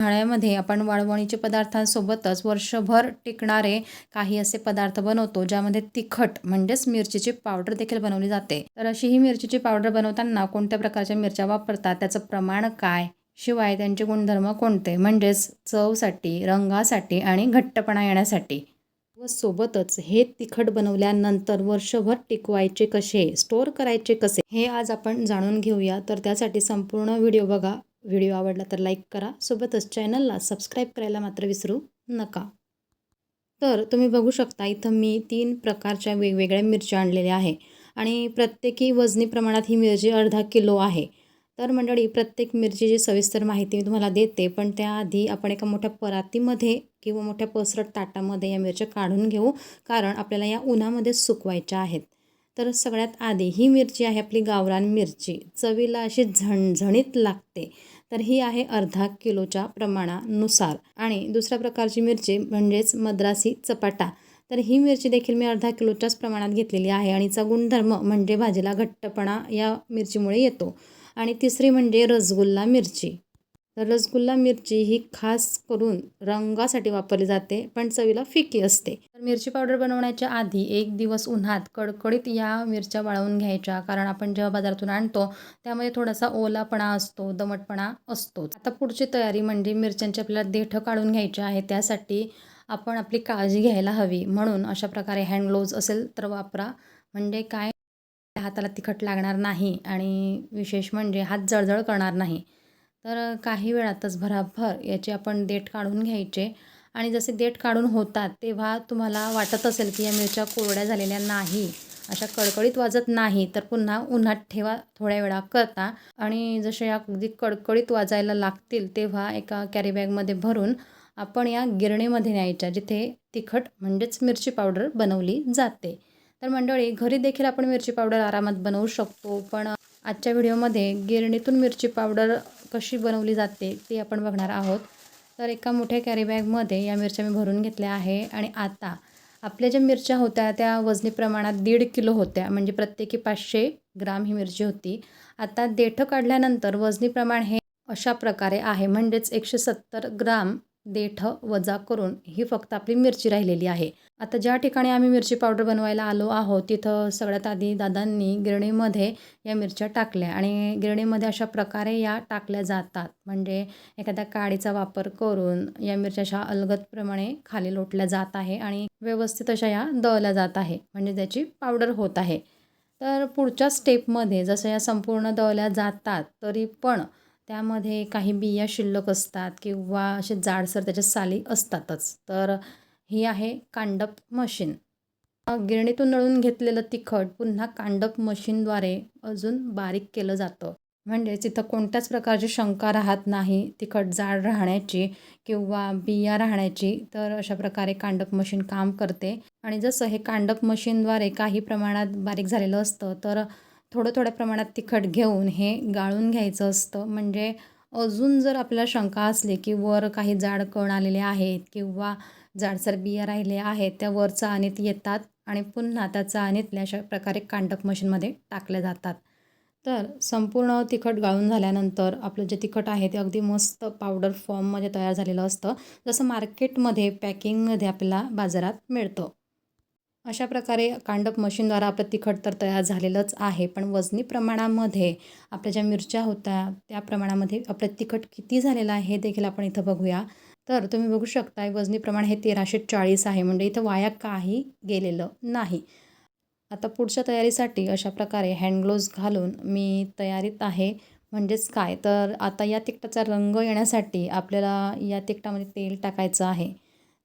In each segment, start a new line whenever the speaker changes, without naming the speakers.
उन्हाळ्यामध्ये आपण वाळवणीचे पदार्थांसोबतच वर्षभर टिकणारे काही असे पदार्थ बनवतो ज्यामध्ये तिखट म्हणजेच मिरचीची पावडर देखील बनवली जाते. तर अशी ही मिरचीची पावडर बनवताना कोणत्या प्रकारच्या मिरच्या वापरतात? त्याचं प्रमाण काय? शिवाय त्यांचे गुणधर्म कोणते? म्हणजेच चवसाठी रंगासाठी आणि घट्टपणा येण्यासाठी. व सोबतच हे तिखट बनवल्यानंतर वर्षभर टिकवायचे कसे? स्टोअर करायचे कसे? हे आज आपण जाणून घेऊया. तर त्यासाठी संपूर्ण व्हिडिओ बघा. व्हिडिओ आवडला तर लाईक करा. सोबतच चॅनलला सबस्क्राईब करायला मात्र विसरू नका. तर तुम्ही बघू शकता इथं मी तीन प्रकारच्या वेगवेगळ्या मिरच्या आणलेल्या आहे. आणि प्रत्येकी वजनी प्रमाणात ही मिरची अर्धा किलो आहे. तर मंडळी प्रत्येक मिरचीची सविस्तर माहिती मी तुम्हाला देते पण त्याआधी आपण एका मोठ्या परातीमध्ये किंवा मोठ्या पसरट ताटामध्ये या मिरच्या काढून घेऊ कारण आपल्याला या उन्हामध्ये सुकवायच्या आहेत. तर सगळ्यात आधी ही मिरची आहे आपली गावरान मिरची. चवीला अशी झणझणीत लागते. तर ही आहे अर्धा किलोच्या प्रमाणानुसार. आणि दुसऱ्या प्रकारची मिरची म्हणजेच मद्रासी चपाटा. तर ही मिरची देखील मी अर्धा किलोच्याच प्रमाणात घेतलेली आहे आणि हिचा गुणधर्म म्हणजे भाजीला घट्टपणा या मिरचीमुळे येतो. आणि तिसरी म्हणजे रसगुल्ला मिरची. तर रसगुल्ला मिरची ही खास करून रंगासाठी वापरली जाते पण चवीला फिकी असते. तर मिरची पावडर बनवण्याच्या आधी एक दिवस उन्हात कडकडीत या मिरच्या वाळवून घ्यायच्या कारण आपण जेव्हा बाजारातून आणतो त्यामध्ये थोडासा ओलापणा असतो दमटपणा असतो. आता पुढची तयारी म्हणजे मिरच्यांची आपल्याला देठं काढून घ्यायची आहे त्यासाठी आपण आपली काळजी घ्यायला हवी. म्हणून अशा प्रकारे हँड ग्लोव्ज असेल तर वापरा. म्हणजे काय? हाताला तिखट लागणार नाही आणि विशेष म्हणजे हात जळजळ करणार नाही. तर काही वेळातच भराभर याचे आपण देठ काढून घ्यायचे. आणि जसे देठ काढून होतात तेव्हा तुम्हाला वाटत असेल की या मिरच्या कोरड्या झालेल्या नाही अशा कडकडीत वाजत नाही तर पुन्हा उन्हात ठेवा थोड्या वेळा करता. आणि जसे या अगदी कडकडीत वाजायला लागतील तेव्हा एका कॅरीबॅगमध्ये भरून आपण या गिरणीमध्ये न्यायच्या जिथे तिखट म्हणजेच मिरची पावडर बनवली जाते. तर मंडळी घरी देखील आपण मिरची पावडर आरामात बनवू शकतो पण आजच्या व्हिडिओमध्ये गिरणीतून मिरची पावडर कशी बनवली जाते ते आपण बघणार आहोत. तर एका मोठ्या कॅरीबॅगमध्ये या मिरच्या मी भरून घेतल्या आहे आणि आता आपल्या ज्या मिरच्या होत्या त्या वजनी प्रमाणात दीड किलो होत्या. म्हणजे प्रत्येकी पाचशे ग्राम ही मिरची होती. आता देठं काढल्यानंतर वजनी प्रमाण हे अशा प्रकारे आहे. म्हणजेच एकशे सत्तर ग्राम देठ वजा करून ही फक्त आपली मिरची राहिलेली आहे. आता ज्या ठिकाणी आम्ही मिरची पावडर बनवायला आलो आहोत तिथं सगळ्यात आधी दादांनी गिरणीमध्ये या मिरच्या टाकल्या आणि गिरणीमध्ये अशा प्रकारे या टाकल्या जातात. म्हणजे एखाद्या काडीचा वापर करून या मिरच्या अशा अलगदप्रमाणे खाली लोटल्या जात आहे आणि व्यवस्थित अशा या दळल्या जात आहे. म्हणजे त्याची पावडर होत आहे. तर पुढच्या स्टेपमध्ये जसं या संपूर्ण दळल्या जातात तरी पण त्यामध्ये काही बिया शिल्लक असतात किंवा असे जाडसर त्याच्या साली असतातच. तर ही आहे कांडप मशीन. गिरणीतून नळून घेतलेलं तिखट पुन्हा कांडप मशीनद्वारे अजून बारीक केलं जातं. म्हणजेच इथं कोणत्याच प्रकारची शंका राहत नाही तिखट जाड राहण्याची किंवा बिया राहण्याची तर अशा प्रकारे कांडप मशीन काम करते. आणि जसं हे कांडप मशीनद्वारे काही प्रमाणात बारीक झालेलं असतं तर थोडं थोड्या प्रमाणात तिखट घेऊन हे गाळून घ्यायचं असतं. म्हणजे अजून जर आपल्याला शंका असली की वर काही जाड कण आलेले आहेत किंवा जाडसर बिया राहिल्या आहेत त्या वर चाळणीत येतात आणि पुन्हा त्या चाळणीतल्या अशा प्रकारे कांटक मशीनमध्ये टाकल्या जातात. तर संपूर्ण तिखट गाळून झाल्यानंतर आपलं जे तिखट आहे ते अगदी मस्त पावडर फॉर्ममध्ये तयार झालेलं असतं. जसं मार्केटमध्ये पॅकिंगमध्ये आपल्याला बाजारात मिळतं. अशा प्रकारे कांडप मशीनद्वारा आपलं तिखट तर तयार झालेलंच आहे. पण वजनी प्रमाणामध्ये आपल्या ज्या मिरच्या होत्या त्या प्रमाणामध्ये आपलं तिखट किती झालेलं आहे हे देखील आपण इथं बघूया. तर तुम्ही बघू शकता वजनी प्रमाण हे तेराशे चाळीस आहे. म्हणजे इथं वाया काही गेलेलं नाही. आता पुढच्या तयारीसाठी अशा प्रकारे हँडग्लोव्ज घालून मी तयारीत आहे. म्हणजेच काय? तर आता या तिखटाचा रंग येण्यासाठी आपल्याला या तिखटामध्ये तेल टाकायचं आहे.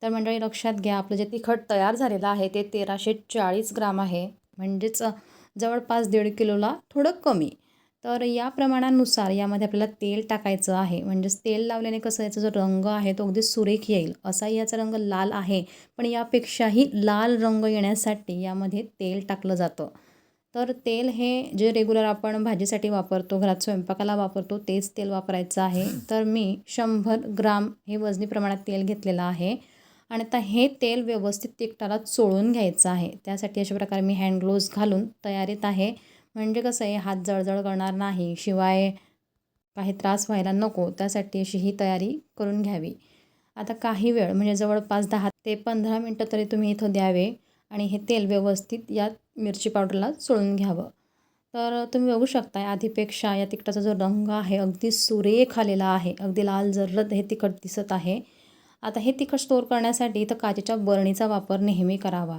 तर मंडळी लक्षात घ्या आपलं जे तिखट तयार झालेलं आहे ते तेराशे चाळीस ग्राम आहे. म्हणजेच जवळपास दीड किलोला थोडं कमी. तर या प्रमाणानुसार यामध्ये आपल्याला तेल टाकायचं आहे. म्हणजेच तेल लावल्याने कसं याचा जो रंग आहे तो अगदी सुरेख येईल. असाही याचा रंग लाल आहे. पण यापेक्षाही लाल रंग येण्यासाठी यामध्ये तेल टाकलं जातं. तर तेल हे जे रेग्युलर आपण भाजीसाठी वापरतो घरात स्वयंपाकाला वापरतो तेच तेल वापरायचं आहे. तर मी शंभर ग्राम हे वजनी प्रमाणात तेल घेतलेलं आहे. आणि आता हे तेल व्यवस्थित तिकटाला चोळून घ्यायचं आहे. त्यासाठी अशा प्रकारे मी हँड ग्लोव्ज घालून तयारीत आहे. म्हणजे कसं आहे हात जळजळ करणार नाही शिवाय काही त्रास व्हायला नको त्यासाठी अशी ही तयारी करून घ्यावी. आता काही वेळ म्हणजे जवळपास दहा ते पंधरा मिनटं तरी तुम्ही इथं द्यावे आणि हे तेल व्यवस्थित या मिरची पावडरला चोळून घ्यावं. तर तुम्ही बघू शकता आधीपेक्षा या तिखटाचा जो रंग आहे अगदी सुरेख आलेला आहे. अगदी लाल जर्रद हे तिखट दिसत आहे. आता हे तिखट स्टोअर करण्यासाठी इथं काचेच्या बरणीचा वापर नेहमी करावा.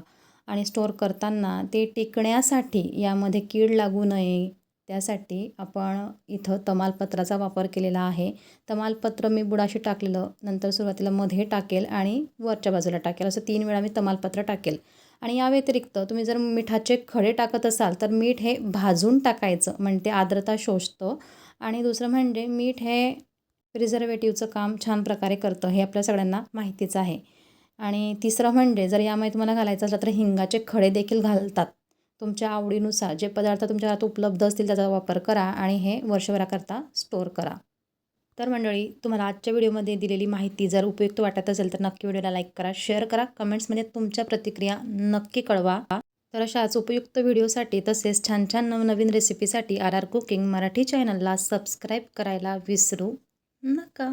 आणि स्टोअर करताना ते टिकण्यासाठी यामध्ये कीड लागू नये त्यासाठी आपण इथं तमालपत्राचा वापर केलेला आहे. तमालपत्र मी बुडाशी टाकलेलं नंतर सुरुवातीला मध्ये टाकेल आणि वरच्या बाजूला टाकेल. असं तीन वेळा मी तमालपत्र टाकेल. आणि या व्यतिरिक्त तुम्ही जर मिठाचे खडे टाकत असाल तर मीठ हे भाजून टाकायचं म्हणजे आर्द्रता शोषतं. आणि दुसरं म्हणजे मीठ हे प्रिझर्वेटिव्हचं काम छान प्रकारे करतं हे आपल्या सगळ्यांना माहितीच आहे. आणि तिसरं म्हणजे जर यामध्ये तुम्हाला घालायचं असलं तर हिंगाचे खडे देखील घालतात. तुमच्या आवडीनुसार जे पदार्थ तुमच्या घरात उपलब्ध असतील त्याचा वापर करा आणि हे वर्षभराकरता स्टोअर करा. तर मंडळी तुम्हाला आजच्या व्हिडिओमध्ये दिलेली माहिती जर उपयुक्त वाटत असेल तर नक्की व्हिडिओला लाईक करा शेअर करा कमेंट्समध्ये तुमच्या प्रतिक्रिया नक्की कळवा. तर अशाच उपयुक्त व्हिडिओसाठी तसेच छान छान नवनवीन रेसिपीसाठी आर आर कुकिंग मराठी चॅनलला सबस्क्राईब करायला विसरू नका